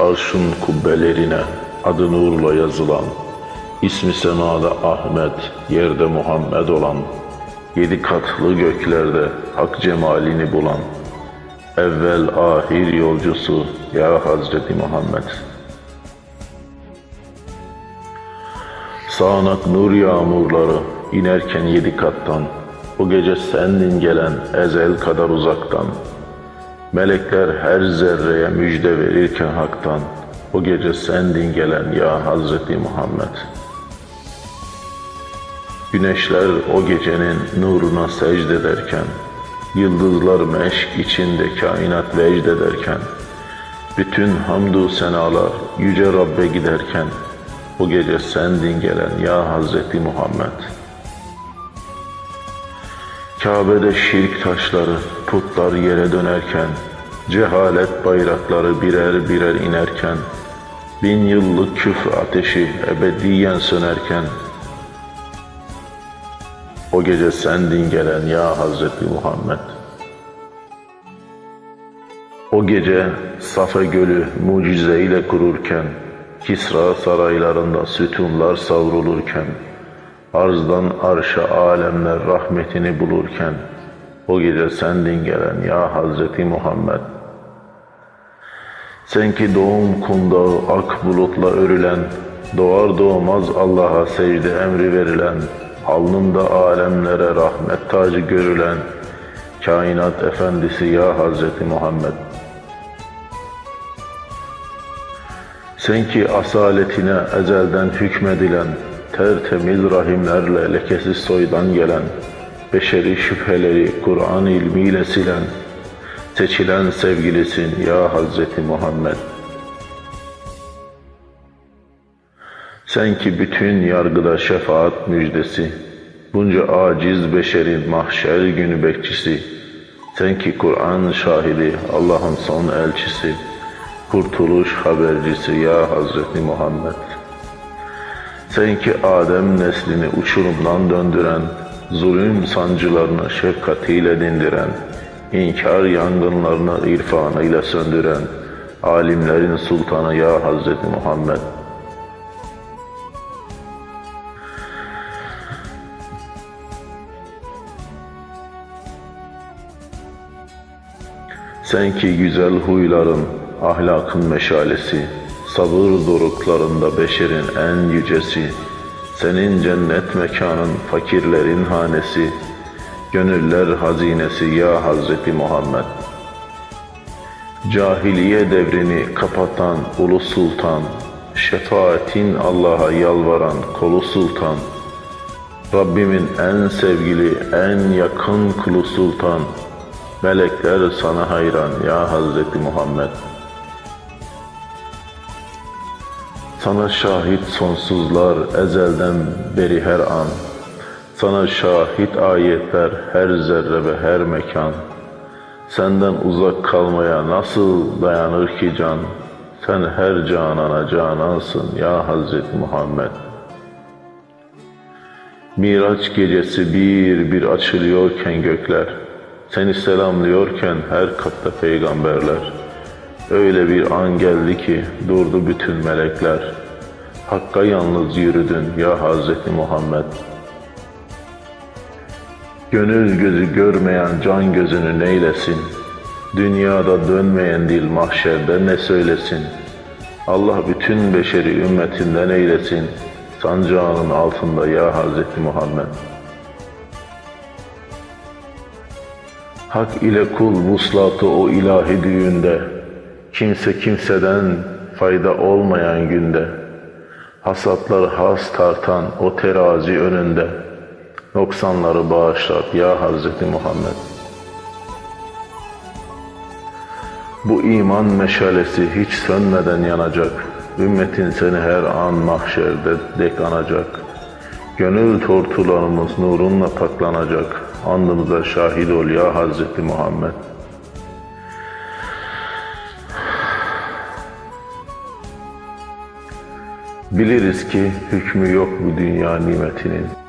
arşın kubbelerine adı nurla yazılan, ismi semada Ahmet, yerde Muhammed olan, yedi katlı göklerde hak cemalini bulan, evvel ahir yolcusu ya Hazreti Muhammed. Sağanak nur yağmurları inerken yedi kattan, o gece sendin gelen ezel kadar uzaktan, Melekler her zerreye müjde verirken haktan, o gece sendin gelen ya Hazreti Muhammed. Güneşler o gecenin nuruna secde ederken, yıldızlar meşk içinde kainat vecd ederken, bütün hamdü senalar yüce Rabbe giderken, o gece sendin gelen ya Hazreti Muhammed. Kabe'de şirk taşları, putlar yere dönerken, cehalet bayrakları birer birer inerken, bin yıllık küfür ateşi ebediyen sönerken, o gece sendin gelen ya Hazreti Muhammed. O gece Safa Gölü mucizeyle kururken, Kisra saraylarında sütunlar savrulurken, arzdan arşa alemler rahmetini bulurken, o gece sendin gelen ya Hazreti Muhammed. Sen ki doğum kundağı ak bulutla örülen, doğar doğmaz Allah'a secde emri verilen, alnında alemlere rahmet tacı görülen, kainat efendisi ya Hazreti Muhammed. Sen ki asaletine ezelden hükmedilen, tertemiz rahimlerle lekesiz soydan gelen, beşeri şüpheleri Kur'an ilmiyle silen, seçilen sevgilisin ya Hazreti Muhammed. Sen ki bütün yargıda şefaat müjdesi, bunca aciz beşerin mahşer günü bekçisi, sen ki Kur'an şahidi, Allah'ın son elçisi, kurtuluş habercisi ya Hazreti Muhammed. Sen ki Adem neslini uçurumdan döndüren, zulüm sancılarını şefkatiyle dindiren, inkar yangınlarını irfanıyla söndüren, alimlerin sultanı ya Hazreti Muhammed. Sen ki güzel huyların, ahlakın meşalesi, sabır doruklarında beşerin en yücesi, senin cennet mekanın fakirlerin hanesi, gönüller hazinesi ya Hazreti Muhammed. Cahiliye devrini kapatan ulu sultan, şefaatin Allah'a yalvaran kolu sultan, Rabbimin en sevgili, en yakın kulu sultan, melekler sana hayran ya Hazreti Muhammed. Sana şahit sonsuzlar ezelden beri her an. Sana şahit ayetler her zerre ve her mekan. Senden uzak kalmaya nasıl dayanır ki can? Sen her canana canansın ya Hazreti Muhammed. Miraç gecesi bir bir açılıyorken gökler, seni selamlıyorken her katta peygamberler. Öyle bir an geldi ki durdu bütün melekler. Hakka yalnız yürüdün ya Hazreti Muhammed. Gönül gözü görmeyen can gözünü neylesin? Dünyada dönmeyen dil mahşerde ne söylesin? Allah bütün beşeri ümmetinden eylesin. Sancağının altında ya Hazreti Muhammed. Hak ile kul vuslatı o ilahi düğünde, kimse kimseden fayda olmayan günde, hasatlar has tartan o terazi önünde, noksanları bağışlar ya Hazreti Muhammed. Bu iman meşalesi hiç sönmeden yanacak, ümmetin seni her an mahşerde dek anacak. Gönül tortularımız nurunla paklanacak, andımıza şahit ol ya Hazreti Muhammed. Biliriz ki hükmü yok bu dünya nimetinin.